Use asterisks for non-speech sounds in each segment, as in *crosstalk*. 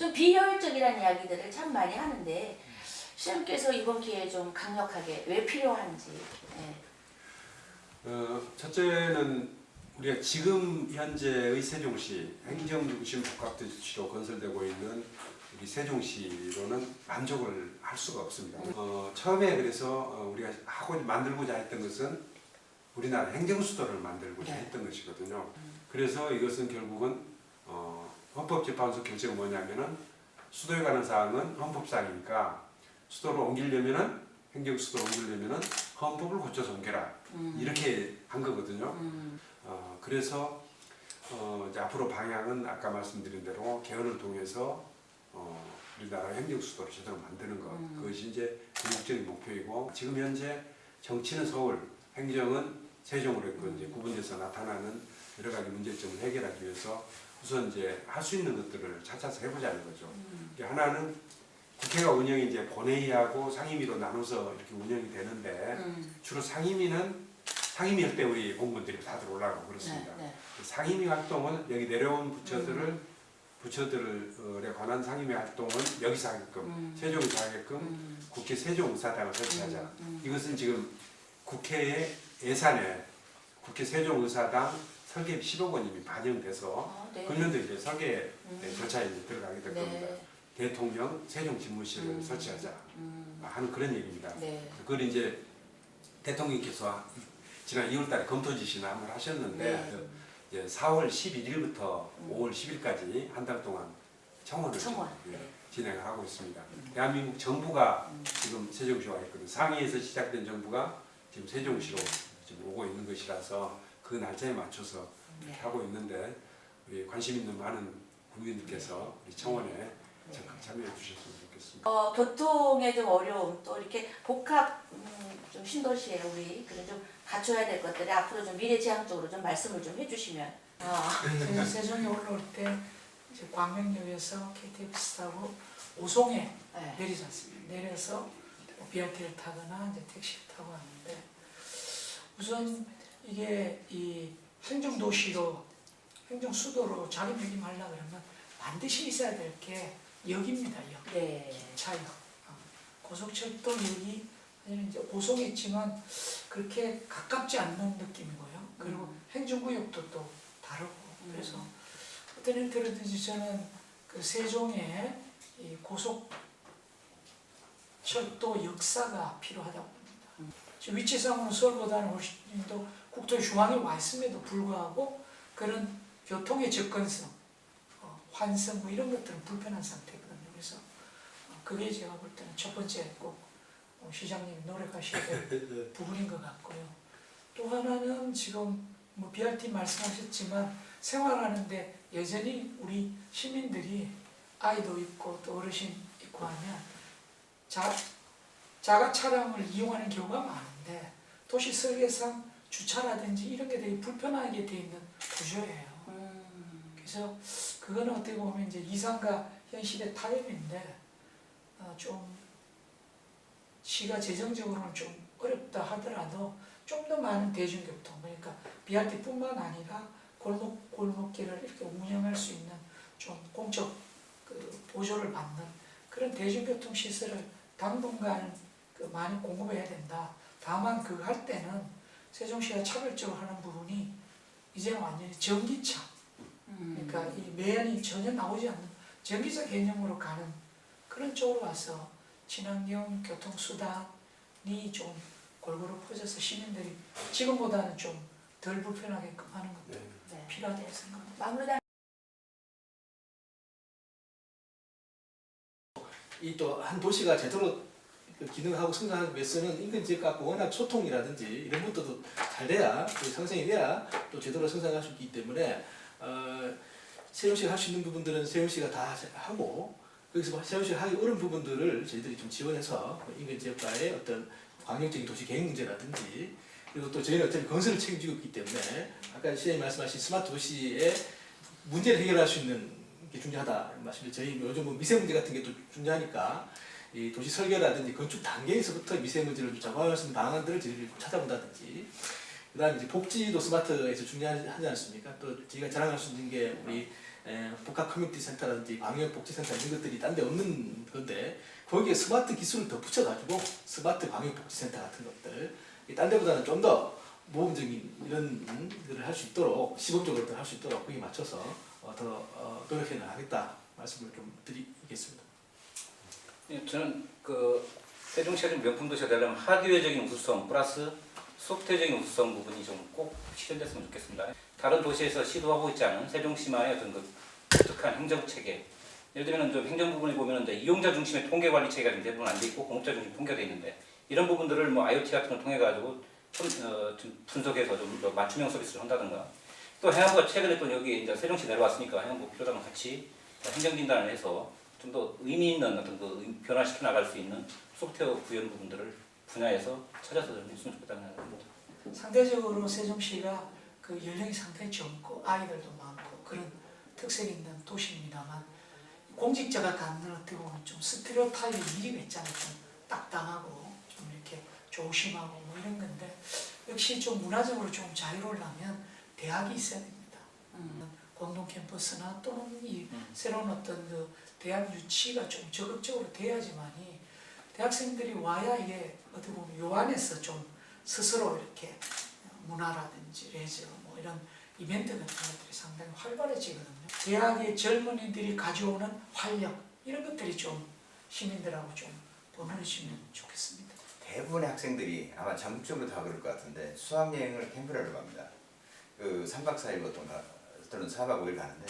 좀 비효율적이라는 이야기들을 참 많이 하는데 시장님께서 이번 기회에 좀 강력하게 왜 필요한지 예. 어, 첫째는 우리가 지금 현재의 세종시 행정중심 복합도시로 건설되고 있는 우리 세종시로는 만족을 할 수가 없습니다. 어, 처음에 그래서 어, 우리가 하고 만들고자 했던 것은 우리나라 행정수도를 만들고자 네. 했던 것이거든요. 그래서 이것은 결국은 어, 헌법재판소 결정은 뭐냐면은 수도에 관한 사항은 헌법사항이니까 수도로 옮기려면은 행정수도로 옮기려면은 헌법을 고쳐서 옮겨라. 음. 이렇게 한 거거든요. 음. 어, 그래서 어, 이제 앞으로 방향은 아까 말씀드린 대로 개헌을 통해서 어, 우리나라 행정 수도를 제대로 만드는 것 음. 그것이 이제 궁극적인 목표이고 지금 현재 정치는 서울, 행정은 세종으로 있고 이제 구분돼서 나타나는 여러 가지 문제점을 해결하기 위해서 우선 이제 할 수 있는 것들을 찾아서 해보자는 거죠. 음. 이게 하나는 국회가 운영이 이제 본회의하고 상임위로 나눠서 이렇게 운영이 되는데 음. 주로 상임위는 상임위 할때 우리 공무원들이 다들 올라가고 그렇습니다. 네, 네. 상임위 활동은 여기 내려온 부처들을 부처들에 관한 상임위 활동은 여기서 하게끔 음. 세종에서 하게끔 음. 국회 세종의사당을 설치하자. 음. 음. 이것은 지금 국회의 예산에 국회 세종의사당 설계비 10억 원이 반영돼서 아, 네. 금년도 이제 설계 음. 절차에 이제 들어가게 될 겁니다. 네. 대통령 세종 집무실을 음. 설치하자 음. 하는 그런 얘기입니다. 네. 그걸 이제 대통령께서 지난 2월달에 검토 지시나 한번 하셨는데 네. 그 이제 4월 11일부터 음. 5월 10일까지 한 달 동안 청원을 청원. 예, 네. 진행을 하고 있습니다. 대한민국 정부가 음. 지금 세종시와 있거든요. 상위에서 시작된 정부가 지금 세종시로 지금 오고 있는 것이라서 그 날짜에 맞춰서 네. 하고 있는데 우리 관심 있는 많은 국민들께서 우리 청원에 네. 적극 참여해 주셨으면 좋겠습니다. 어, 교통의 좀 어려움 또 이렇게 복합 음, 좀 신도시에 우리 그런 좀 갖춰야 될 것들이 앞으로 좀 미래지향적으로 좀 말씀을 좀 해주시면 아, 제가 세종에 올라올 때 이제 광명역에서 KTX 타고 오송에 네. 내리지 않습니다. 내려서 뭐 BRT를 타거나 이제 택시를 타고 왔는데 우선 이게 이 행정도시로 행정수도로 자리매김하려고 그러면 반드시 있어야 될 게 역입니다. 역. 네. 차역. 어, 고속철도역이 사실은 이제 고속에 있지만 그렇게 가깝지 않는 느낌이고요. 그리고 음. 행정구역도 또 다르고 음. 그래서 어떤 형태로든지 저는 그 세종에 이 고속 철도 역사가 필요하다고. 음. 위치상으로는 서울보다는 훨씬 더 국토의 중앙에 와 있음에도 불구하고 그런 교통의 접근성, 어, 환성 뭐 이런 것들은 불편한 상태거든요. 그래서 어, 그게 제가 볼 때는 첫 번째 꼭 어, 시장님이 노력하셔야 될 *laughs* 부분인 것 같고요. 또 하나는 지금 뭐 BRT 말씀하셨지만 생활하는데 여전히 우리 시민들이 아이도 있고 또 어르신 있고 하면 자, 자가 차량을 이용하는 경우가 많은데 도시 설계상 주차라든지 이런 게 되게 불편하게 돼 있는 구조예요. 음. 그래서 그거는 어떻게 보면 이제 이상과 현실의 타협인데 어, 좀 시가 재정적으로는 좀 어렵다 하더라도 좀 더 많은 대중교통 그러니까 BRT뿐만 아니라 골목 골목길을 이렇게 운영할 수 있는 좀 공적 그 보조를 받는 그런 대중교통 시설을 당분간 그 많이 공급해야 된다. 다만 그 할 때는 세종시가 차별적으로 하는 부분이 이제는 완전히 전기차 음. 그러니까 이 매연이 전혀 나오지 않는 전기차 개념으로 가는 그런 쪽으로 와서 친환경 교통수단이 좀 골고루 퍼져서 시민들이 지금보다는 좀 덜 불편하게끔 하는 것도 네. 네. 필요하다고 생각합니다. 마무리다. 이또 한 도시가 제대로 그 기능하고 성장하기 위해서는 인근 지역과 워낙 소통이라든지 이런 것들도 잘 돼야 또 성장이 돼야 또 제대로 성장할 수 있기 때문에 어, 세종시가 할 수 있는 부분들은 세종시가 다 하고 거기서 세종시가 하기 어려운 부분들을 저희들이 좀 지원해서 인근 지역과의 어떤 광역적인 도시 계획 문제라든지 그리고 또 저희는 어차피 건설을 책임지고 있기 때문에 아까 시장님 말씀하신 스마트 도시의 문제를 해결할 수 있는 게 중요하다 말씀드려 저희 요즘 뭐 미세 문제 같은 게 또 중요하니까 이 도시 설계라든지 건축 단계에서부터 미세 문제를 좀 잡아갈 수 있는 방안들을 저희들이 찾아본다든지 그 다음에 이제 복지도 스마트에서 중요하지 않습니까? 또 저희가 자랑할 수 있는 게 우리 에, 복합 커뮤니티 센터라든지 광역복지센터 이런 것들이 딴 데 없는 건데 거기에 스마트 기술을 더 붙여가지고 스마트 광역복지센터 같은 것들 이딴 데보다는 좀 더 모범적인 이런 음, 일을 할 수 있도록 시범적으로 할 수 있도록 거기에 맞춰서 어, 더 어, 노력해 나가겠다 말씀을 좀 드리겠습니다. 예, 저는 그 세종시가 좀 명품 도시가 되려면 하드웨어적인 우수성 플러스 소프트웨어적인 우수성 부분이 좀 꼭 실현됐으면 좋겠습니다. 다른 도시에서 시도하고 있지 않은 세종시만의 어떤 그 독특한 행정 체계. 예를 들면 좀 행정 부분에 보면 이제 이용자 중심의 통계 관리 체계가 좀 대부분 안 돼 있고 공업자 중심 통계가 돼 있는데 이런 부분들을 뭐 IoT 같은 걸 통해 가지고 좀, 어, 좀 분석해서 좀더 맞춤형 서비스를 한다든가 또 해양부가 최근에 또 여기 이제 세종시 내려왔으니까 해양부 필요자랑 같이 행정 진단을 해서 좀 더 의미 있는 어떤 그 변화시켜 나갈 수 있는 소프트웨어 구현 부분들을 분야에서 찾아서 좀 했으면 좋겠다는 생각입니다. 상대적으로 세종시가 그 연령이 상당히 젊고 아이들도 많고 그런 특색이 있는 도시입니다만 공직자가 갖는 어떻게 보면 좀 스테레오 타입이 미리가 있잖아요. 좀 딱딱하고 좀 이렇게 조심하고 뭐 이런 건데 역시 좀 문화적으로 좀 자유로우려면 대학이 있어야 됩니다. 음. 공동 캠퍼스나 또는 이 음. 새로운 어떤 그 대학 유치가 좀 적극적으로 돼야지만이 대학생들이 와야 이게 어떻게 보면 요 안에서 좀 스스로 이렇게 문화라든지 레저 뭐 이런 이벤트 같은 것들이 상당히 활발해지거든요. 대학의 젊은이들이 가져오는 활력 이런 것들이 좀 시민들하고 좀 보내주시면 좋겠습니다. 대부분의 학생들이 아마 전국적으로 다 그럴 것 같은데 수학여행을 캠프라고 합니다. 그 3박 4일 보통 가, 또는 4박 5일 가는데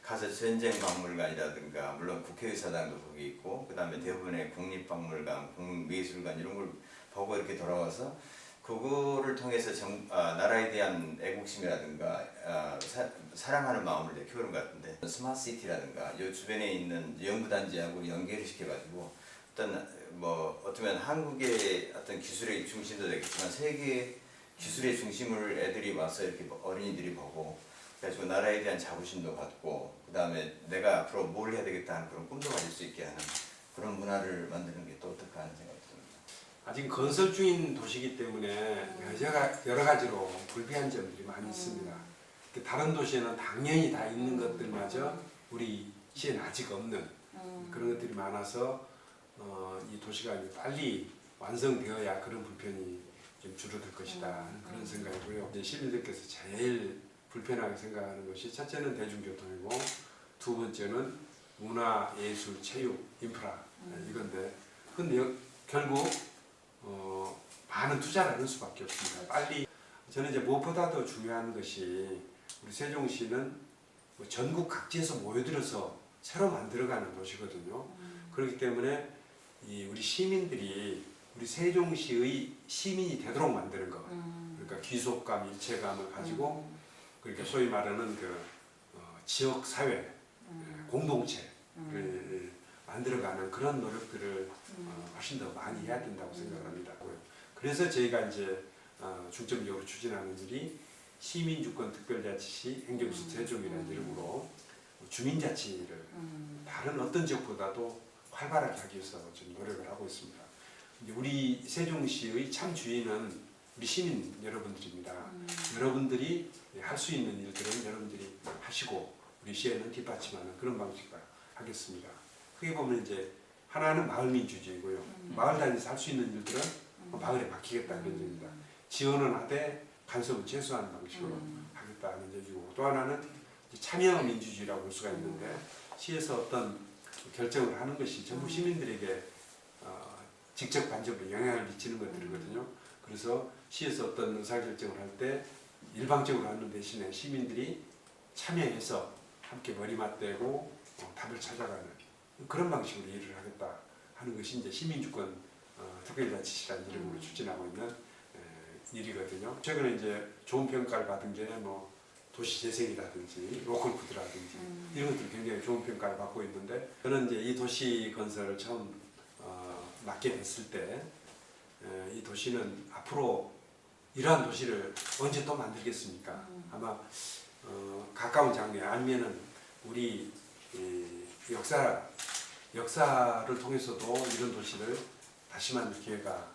가서 전쟁 박물관이라든가 물론 국회의사당도 거기 있고 그 다음에 대부분의 국립박물관, 국립미술관 이런 걸 보고 이렇게 돌아와서 그거를 통해서 정, 아, 나라에 대한 애국심이라든가 아, 사, 사랑하는 마음을 이제 키우는 것 같은데 스마트시티라든가 이 주변에 있는 연구단지하고 연계를 시켜가지고 어떤 뭐 어쩌면 한국의 어떤 기술의 중심도 되겠지만 세계 기술의 중심을 애들이 와서 이렇게 뭐 어린이들이 보고 그래가지고 나라에 대한 자부심도 갖고 그 다음에 내가 앞으로 뭘 해야 되겠다 하는 그런 꿈도 가질 수 있게 하는 그런 문화를 만드는 게 또 어떨까 하는 생각이 듭니다. 아직 건설 중인 도시이기 때문에 여러, 여러 가지로 불비한 점들이 많이 있습니다. 그 다른 도시에는 당연히 다 있는 것들마저 우리 시에는 아직 없는 음. 그런 것들이 많아서 어, 이 도시가 빨리 완성되어야 그런 불편이 좀 줄어들 것이다 그런 생각이고요. 이제 시민들께서 제일 불편하게 생각하는 것이 첫째는 대중교통이고 두 번째는 문화, 예술, 체육, 인프라 이건데 근데 여- 결국 어, 많은 투자를 하는 수밖에 없습니다. 빨리 저는 이제 무엇보다도 중요한 것이 우리 세종시는 뭐 전국 각지에서 모여들어서 새로 만들어가는 도시거든요. 그렇기 때문에 이 우리 시민들이 우리 세종시의 시민이 되도록 만드는 것. 음. 그러니까 귀속감, 일체감을 가지고 그러니까 소위 말하는 그 어, 지역 사회 음. 공동체를 음. 만들어가는 그런 노력들을 어, 훨씬 더 많이 해야 된다고 생각합니다. 그래서 저희가 이제 어, 중점적으로 추진하는 일이 시민주권 특별자치시 행정수 세종이라는 이름으로 주민자치를 음. 다른 어떤 지역보다도 활발하게 하기 위해서 좀 노력을 하고 있습니다. 우리 세종시의 참 주인은 우리 시민 여러분들입니다. 음. 여러분들이 할 수 있는 일들은 여러분들이 하시고 우리 시에는 뒷받침하는 그런 방식으로 하겠습니다. 크게 보면 이제 하나는 마을 민주주의고요. 마을 단위에서 할 수 있는 일들은 마을에 맡기겠다 그런 점입니다. 지원은 하되 간섭은 최소화하는 방식으로 음. 하겠다는 얘기고 또 하나는 참여 민주주의라고 볼 수가 있는데 시에서 어떤 결정을 하는 것이 전부 시민들에게 어, 직접 간접으로 영향을 미치는 것들이거든요. 그래서 시에서 어떤 의사결정을 할 때 일방적으로 하는 대신에 시민들이 참여해서 함께 머리 맞대고 어, 답을 찾아가는 그런 방식으로 일을 하겠다 하는 것이 이제 시민주권 어, 특별자치시라는 이름으로 추진하고 있는 에, 일이거든요. 최근에 이제 좋은 평가를 받은 게 뭐 도시 재생이라든지 로컬 푸드라든지 음. 이런 것들이 굉장히 좋은 평가를 받고 있는데 저는 이제 이 도시 건설을 처음 어, 맡게 됐을 때 이 도시는 앞으로 이러한 도시를 언제 또 만들겠습니까? 음. 아마 어, 가까운 장래 아니면은 우리 이 역사 역사를 통해서도 이런 도시를 다시 만들 기회가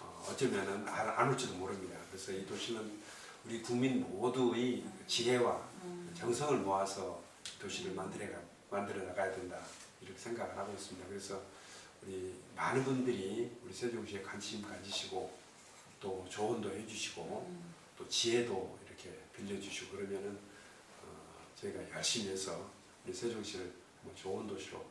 어, 어쩌면은 안, 안 올지도 모릅니다. 그래서 이 도시는 우리 국민 모두의 지혜와 음. 정성을 모아서 도시를 만들어 만들어 나가야 된다 이렇게 생각을 하고 있습니다. 그래서 우리 많은 분들이 우리 세종시에 관심 가지시고 또 조언도 해주시고 음. 또 지혜도 이렇게 빌려주시고 그러면은 어, 저희가 열심히 해서 우리 세종시를 뭐 좋은 도시로